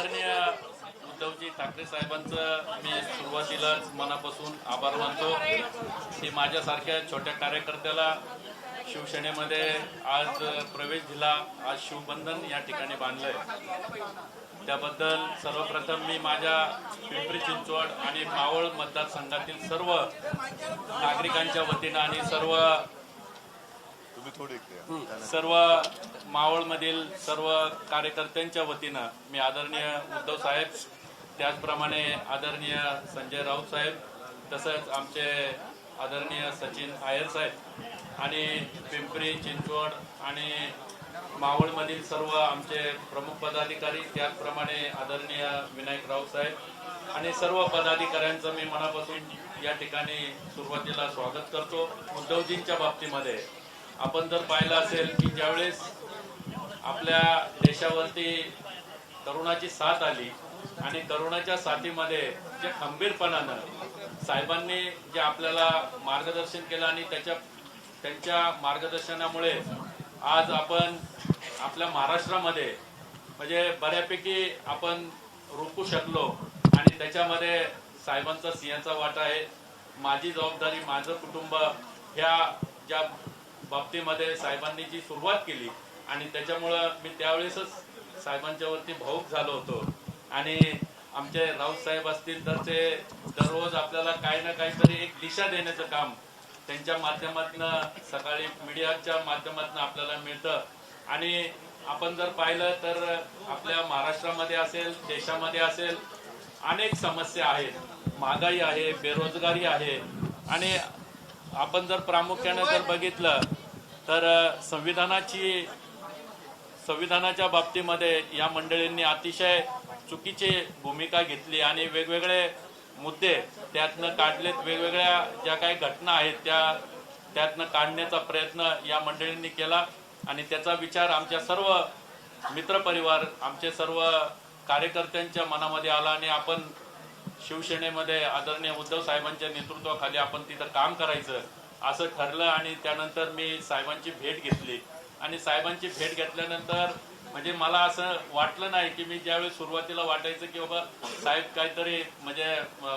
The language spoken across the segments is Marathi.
उद्धवजी ठाकरे साहेबांचं मी सुरुवातीलाच मनापासून आभार मानतो. की माझ्यासारख्या छोट्या कार्यकर्त्याला शिवसेनेमध्ये आज प्रवेश दिला आज शिवबंधन या ठिकाणी बांधलंय. त्याबद्दल सर्वप्रथम मी माझ्या पिंपरी चिंचवड आणि मावळ मतदारसंघातील सर्व नागरिकांच्या वतीनं आणि सर्व सर्व मावळमधील सर्व कार्यकर्त्यांच्या वतीनं मी आदरणीय उद्धव साहेब त्याचप्रमाणे आदरणीय संजय राऊत साहेब तसंच आमचे आदरणीय सचिन आयर साहेब आणि पिंपरी चिंचवड आणि मावळमधील सर्व आमचे प्रमुख पदाधिकारी त्याचप्रमाणे आदरणीय विनायक राऊत साहेब आणि सर्व पदाधिकाऱ्यांचं मी मनापासून या ठिकाणी सुरुवातीला स्वागत करतो. उद्धवजींच्या बाबतीमध्ये आपण जर पाहिलं असेल की ज्यावेळेस आपल्या देशावरती तरुणाची साथ आली आणि तरुणाच्या साथीमध्ये जे खंबीरपणानं साहेबांनी जे आपल्याला मार्गदर्शन केलं आणि त्याच्या त्यांच्या मार्गदर्शनामुळे आज आपण आपल्या महाराष्ट्रामध्ये म्हणजे बऱ्यापैकी आपण रोखू शकलो आणि त्याच्यामध्ये साहेबांचा सिंहाचा वाटा आहे. माझी जबाबदारी माझं कुटुंब ह्या ज्या बाबतीमध्ये साहेबांनी जी सुरुवात केली आणि त्याच्यामुळं मी त्यावेळेसच साहेबांच्या वरती भाऊक झालो होतो. आणि आमचे राऊत साहेब असतील तर ते दररोज आपल्याला काही ना काहीतरी एक दिशा देण्याचं काम त्यांच्या माध्यमातून सकाळी मीडियाच्या माध्यमातून आपल्याला मिळतं. आणि आपण जर पाहिलं तर आपल्या महाराष्ट्रामध्ये असेल देशामध्ये असेल अनेक समस्या आहेत. महागाई आहे बेरोजगारी आहे. आणि आपण जर प्रामुख्याने जर बघितलं तर संविधानाची संविधानाच्या बाबतीमध्ये या मंडळींनी अतिशय चुकीची भूमिका घेतली आणि वेगवेगळे मुद्दे त्यातनं काढलेत. वेगवेगळ्या ज्या काही घटना आहेत त्या त्यातनं काढण्याचा प्रयत्न या मंडळींनी केला आणि त्याचा विचार आमच्या सर्व मित्रपरिवार आमचे सर्व कार्यकर्त्यांच्या मनामध्ये आला आणि आपण शिवसेनेमध्ये आदरणीय उद्धव साहेबांच्या नेतृत्वाखाली आपण तिथं काम करायचं. असं ठरलं आणि त्यानंतर मी साहेबांची भेट घेतली. आणि साहेबांची भेट घेतल्यानंतर म्हणजे मला असं वाटलं नाही की मी ज्यावेळेस सुरुवातीला वाटायचं की बाबा साहेब काहीतरी म्हणजे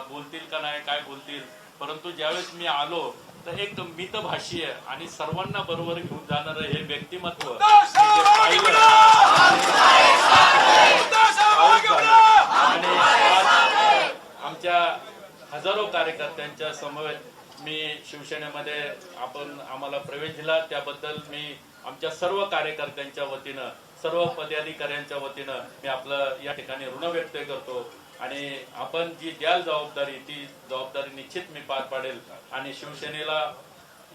बोलतील का नाही काय बोलतील. परंतु ज्यावेळेस मी आलो तर एक मितभाषीय आणि सर्वांना बरोबर घेऊन जाणारं हे व्यक्तिमत्व पाहिलं. आणि आमच्या हजारो कार्यकर्त्यांच्या समवेत मी शिवसेनेमध्ये आपण आम्हाला प्रवेश दिला. त्याबद्दल मी आमच्या सर्व कार्यकर्त्यांच्या वतीनं सर्व पदाधिकाऱ्यांच्या वतीनं मी आपलं या ठिकाणी ऋण व्यक्त करतो. आणि आपण जी द्याल जबाबदारी ती जबाबदारी निश्चित मी पार पाडेल. आणि शिवसेनेला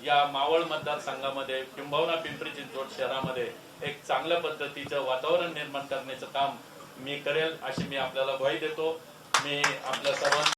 या मावळ मतदारसंघामध्ये किंबहुना पिंपरी चिंचवड शहरामध्ये एक चांगल्या पद्धतीचं वातावरण निर्माण करण्याचं काम मी करेल अशी मी आपल्याला ग्वाही देतो. मी आपल्या सर्वांना